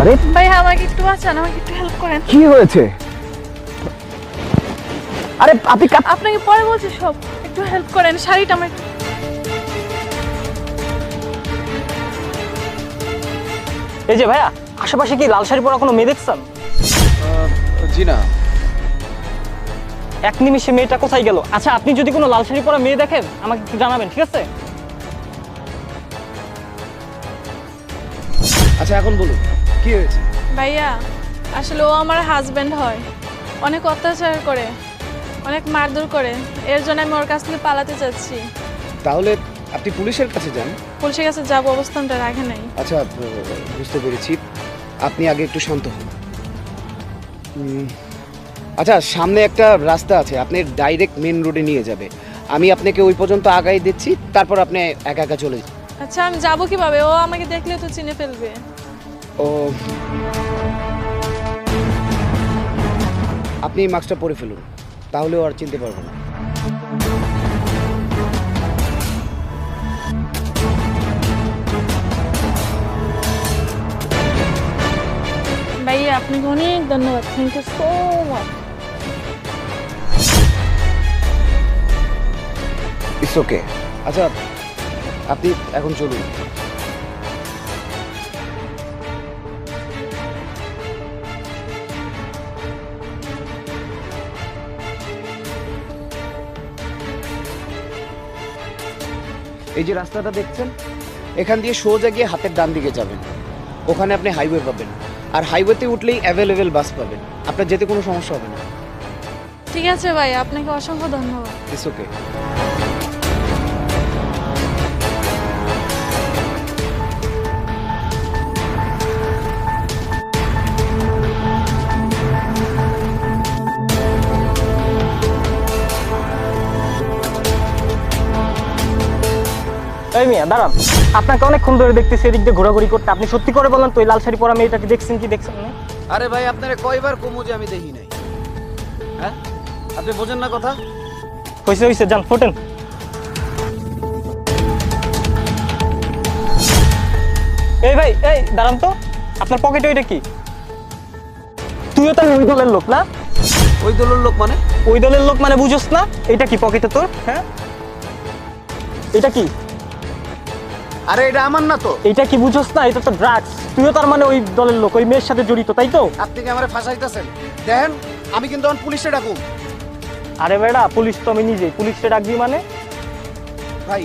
আরে ভাইয়া আমাকে একটু বাঁচান আমাকে একটু হেল্প করেন। কি হয়েছে? আরে আপনি আপনাকে পরে বলছি সব। একটু হেল্প করেন শাড়িটা আমার এই যে ভাইয়া আশেপাশে কি লাল শাড়ি পরা কোনো মেয়ে দেখছেন? জি না। এক নিমিষে মেয়েটা কোথায় গেল? আচ্ছা আপনি যদি কোনো লাল শাড়ি পরা মেয়ে দেখেন আমাকে একটু জানাবেন ঠিক আছে? আচ্ছা এখন বলুন। কি হয়েছে? ভাইয়া আসলে ও আমার হাজবেন্ড হয়। অনেক অত্যাচার করে অনেক মারধর করে। এর জন্য আমি ওর কাছ থেকে পালাতে চাচ্ছি তাহলে আপনি পুলিশের কাছে যান। পুলিশের কাছে যাব অবস্থানটা রাখে নাই। আচ্ছা বুঝতে পেরেছি। আপনি আগে একটু শান্ত হন। আচ্ছা সামনে একটা রাস্তা আছে। আপনি ডাইরেক্ট মেন রোডে নিয়ে যাবে। আমি আপনাকে ওই পর্যন্ত আগাই দিচ্ছি তারপর আপনি একা একা চলে যান। আচ্ছা আমি যাব কীভাবে? ও আমাকে দেখলে তো চিনে ফেলবে। ও আপনি এই মাস্কটা পরে ফেলুন তাহলে ও আর চিনতে পারব না। ভাইয়া আপনাকে অনেক ধন্যবাদ। Thank you so much it's okay আচ্ছা আপনি এখন চলুন। এই যে রাস্তাটা দেখছেন এখান দিয়ে সোজা গিয়ে হাতের ডান দিকে যাবেন। ওখানে আপনি হাইওয়ে পাবেন। আর হাইওয়েতে উঠলেই অ্যাভেলেবেল বাস পাবেন। আপনার যেতে কোনো সমস্যা হবে না। ঠিক আছে ভাই আপনাকে অসংখ্য ধন্যবাদ। ইটস ওকে এই মিয়া দাঁড়ান। আপনাকে অনেকক্ষণ ধরে দেখতেছি এদিক দিয়ে ঘোরাঘুরি করতে। আপনি সত্যি করে বলেন তো এই লাল শাড়ি পরা মেয়েটাকে দেখছেন কি দেখছেন না? আরে ভাই আপনারা কয়বার কমু যে আমি দেখি নাই। হ্যাঁ? আপনি বোঝেন না কথা? হয়েছে হয়েছে যান ফোটেন। এই ভাই এই দাঁড়ান তো। আপনার পকেটে ওইটা কি? তুইও তো ওই দলের লোক না? ওই দলের লোক মানে? ওই দলের লোক মানে বুঝোস না? এটা কি পকেটে তোর? হ্যাঁ? এটা কি? আরে এটা আমার না তো। এটা কি বুঝোস না? এটা তো ড্রাগস তুইও তার মানে ওই দলের লোক ওই মেয়ের সাথে জড়িত তাই তো? আপনি কি আমারে ফাঁসাইতেছেন? দেখেন আমি কিন্তু এখন পুলিশে ডাকুম আরে বেড়া পুলিশ তো আমি নিজে পুলিশে ডাকবি মানে? ভাই